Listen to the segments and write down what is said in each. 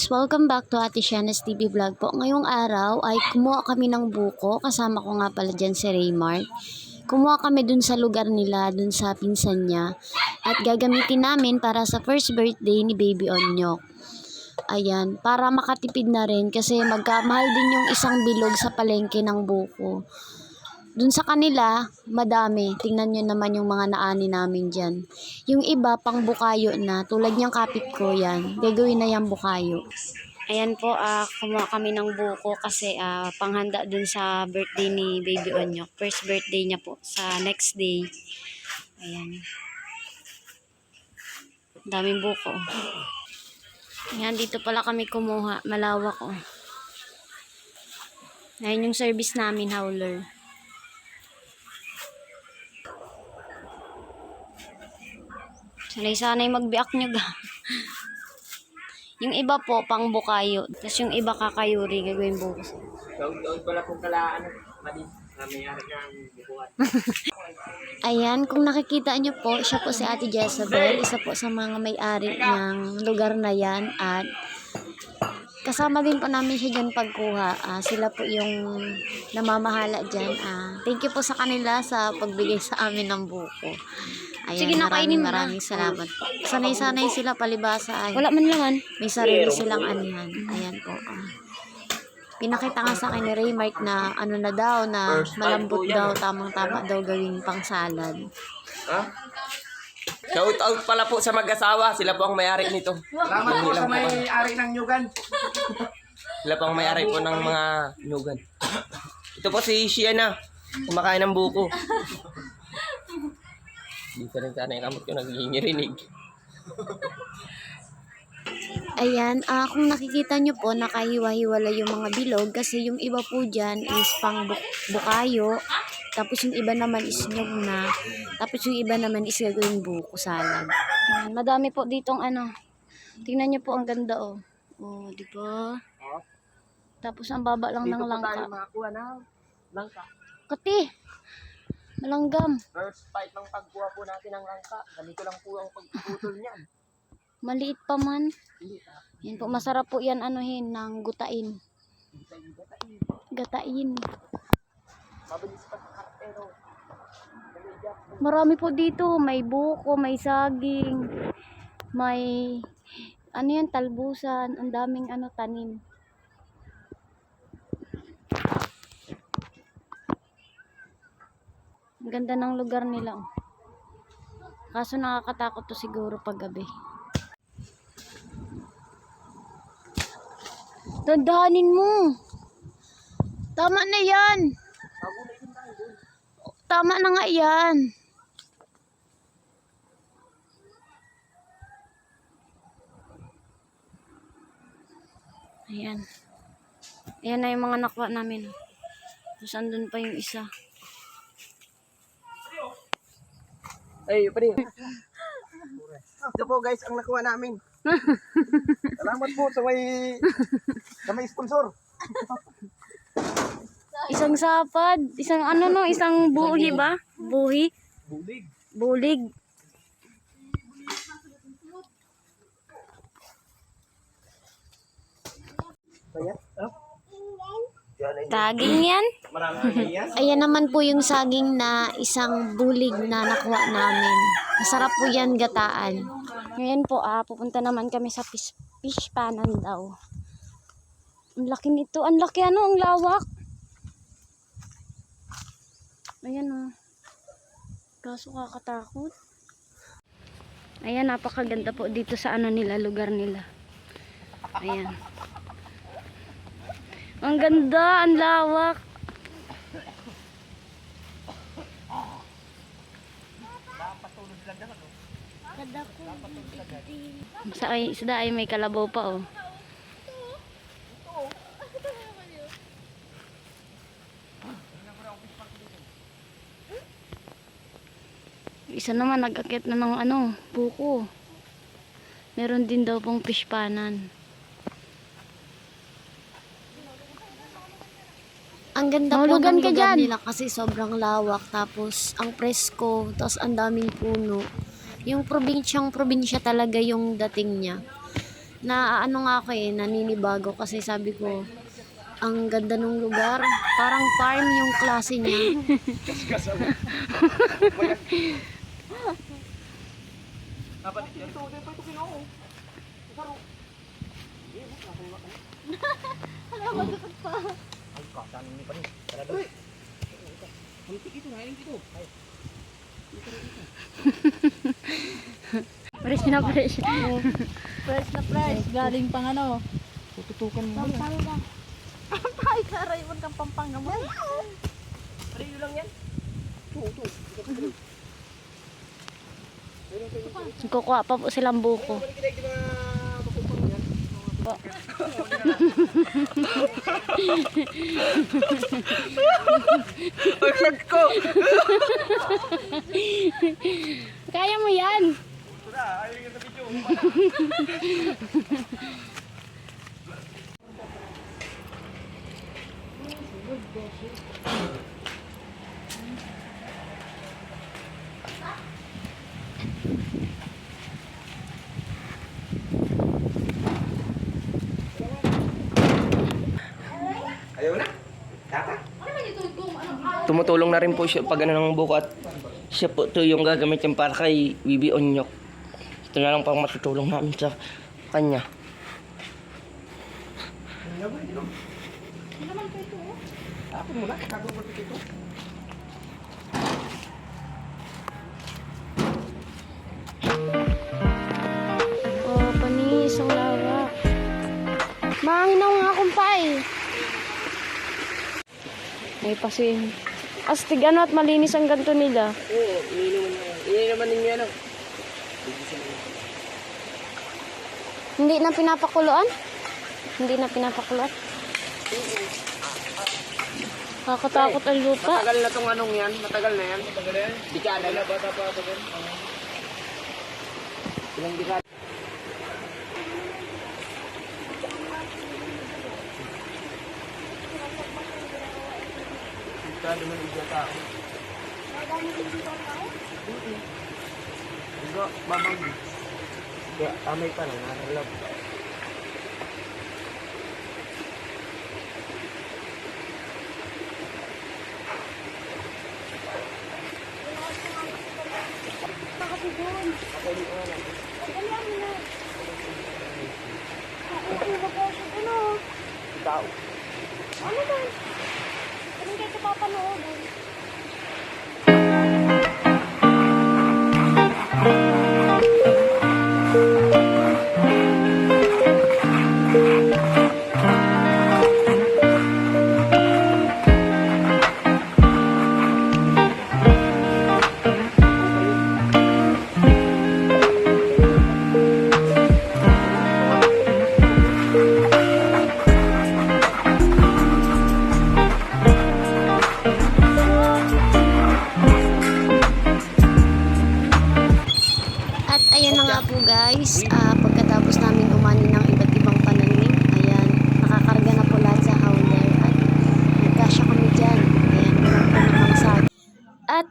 guys, welcome back to Ate Shana's TV Vlog po. Ngayong araw ay kumuha kami ng buko. Kasama ko nga pala dyan si Raymart. Kumuha kami dun sa lugar nila, dun sa pinsan niya. At gagamitin namin para sa first birthday ni Baby Onyok. Ayan, para makatipid na rin kasi magkamahal din yung isang bilog sa palengke ng buko. Dun sa kanila, madami. Tingnan nyo naman yung mga naani namin dyan. Yung iba, pang bukayo na. Tulad niyang kapit ko yan. Gagawin na yung bukayo. Ayan po, ah kumuha kami ng buko kasi ah, panghanda dun sa birthday ni Baby Onyok. First birthday niya po sa next day. Ayan. Daming buko. Ayan, dito pala kami kumuha. Malawak oh. Ayan yung service namin, howler. Sanay-sanay magbiak nyo ga. yung iba po, pang bukayo. Tapos yung iba kakayuri, gagawin bukas. Daon-daon pala kung kalaan. Mali. Namayari ng bukuhan. Ayan, kung nakikita nyo po, siya po si Ate Jezebel, isa po sa mga may-ari ng lugar na yan at kasama din po namin siya dyan pagkuha. Ah, sila po yung namamahala dyan. Ah, thank you po sa kanila sa pagbigay sa amin ng buko. Ayan, Sige na, maraming maraming salamat po. Sanay-sanay sila palibasa ay Wala man naman. may sarili silang anihan. Ayan po. ah. pinakita nga sa akin ni Raymark na ano na daw, na malambot daw, tamang-tama daw gawing pang salad. Ha? Shout out pala po sa mag-asawa. Sila po ang may-ari nito. Salamat po sa may-ari ng Nyugan. Sila po ang may-ari po ng mga nyugan. Ito po si Shiana. Kumakain ng buko. Dito rin sana yung kamot ko nagingirinig. Ayan, ah kung nakikita nyo po, nakahiwa-hiwala yung mga bilog kasi yung iba po dyan is pang buk- bukayo, tapos yung iba naman is nyog na, tapos yung iba naman is gagawing buko salad. Ayan, madami po ditong ano, tingnan nyo po ang ganda oh. Oh, di ba? Tapos ang baba lang ng Dito po tayo langka. makakuha na langka. Kati! Malanggam. First fight ng pagkuha po natin ng langka. Ganito lang po ang pagputol niyan. Maliit pa man. Yan po, masarap po yan anuhin ng gutain. Tayo gatain. Mabilis pa sa kartero. Marami po dito. May buko, may saging, may ano yan, talbusan. Ang daming ano, tanim. Ang ganda ng lugar nila. oh. Kaso nakakatakot to siguro pag gabi. Dandahanin mo. Tama na yan. Tama na nga yan. Ayan. Ayan na yung mga nakuha namin. Tapos andun pa yung isa. Ay, pa rin. Ito po guys, ang nakuha namin. Salamat po sa may sa may sponsor. Isang sapad. Isang ano no, isang buhi ba? Buhi? Bulig. Bulig. Kaya, oh. Yan ay Saging yan? marami yan. Ayan naman po yung saging na isang bulig na nakuha namin. Masarap po yan gataan. Ngayon po, ah, pupunta naman kami sa fish, fish panan daw. Ang laki nito. Ang laki ano, ang lawak. Ayan oh. Kaso kakatakot. Ayan, napakaganda po dito sa ano nila, lugar nila. Ayan. Ang ganda, ang lawak. Sa ay, isda ay may kalabaw pa oh. Isa naman nag-akit na ng ano, buko. Meron din daw pong fish Ang ganda Mahulugan po ng ka lugar dyan. nila kasi sobrang lawak tapos ang presko tapos ang daming puno. Yung probinsyang probinsya talaga yung dating niya. na ano nga ako eh, naninibago kasi sabi ko, ang ganda ng lugar. Parang farm yung klase niya. Ito, ito, ito, ito. Ay, kasan ni pa rin. Tara doon. Muntik ito, ngayon dito. Ay. fresh na fresh. Fresh na fresh. Galing pang ano. Tututukan mo. Pampanga. Ay, karay mo kang pampanga mo. Pare, yun lang yan. Ito, ito. Kukuha pa po silang buko. Balik kita yung mga bakupang yan. Ang lag ko! Kaya mo yan! Tara, ayaw yung sa video. Tumutulong na rin po siya pag ano ng buko siya po to yung gagamitin para kay Bibi Onyok. Ito na lang pang matutulong namin sa kanya. Ako muna, kagawin ko ito. Oh, panis, ang lawa. Mahanginaw nga akong pay. May pasin. Astig ano at malinis ang ganto nila. Oo, iniinuman niya. Iniinuman ninyo yan. oh. Hindi na pinapakuluan? Hindi na pinapakuluan? Kakatakot ang lupa. Matagal na tong anong yan. Matagal na yan. Matagal na yan? Dekada na. Bata pa ako. Ilang dekada? Dekada na yung tao. Hindi, babang. Kaya tamay pa na, naralab. Tao. Ano ba? Ano kayo papanood?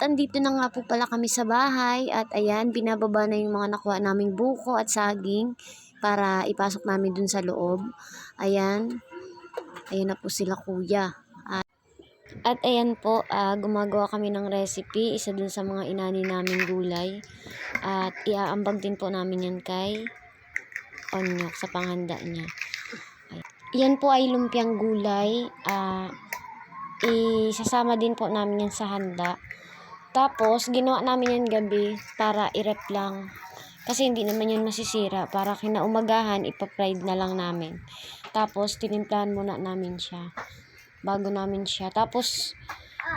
Andito na nga po pala kami sa bahay at ayan, binababa na yung mga nakuha naming buko at saging para ipasok namin dun sa loob. Ayan, ayan na po sila kuya. At ayan po, ah, gumagawa kami ng recipe, isa dun sa mga inani naming gulay. At iaambag din po namin yan kay Onyok sa panghanda niya. Yan po ay lumpiang gulay. ah isasama din po namin yan sa handa. Tapos, ginawa namin yan gabi para i-rep lang. Kasi hindi naman yan masisira. Para kinaumagahan, ipapride na lang namin. Tapos, tinimplahan muna namin siya bago namin siya. Tapos,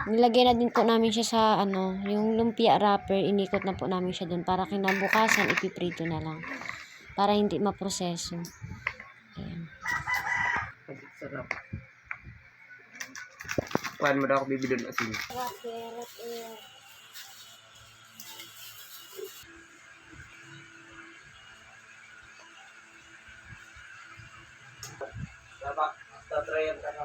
nilagay na din po namin siya sa ano, yung lumpia wrapper, inikot na po namin siya doon para kinabukasan ipiprito na lang. Para hindi maproseso. Ayan. Sarap. Kuhan mo daw ako bibili ng asin. Dapat, tatrayan ka na.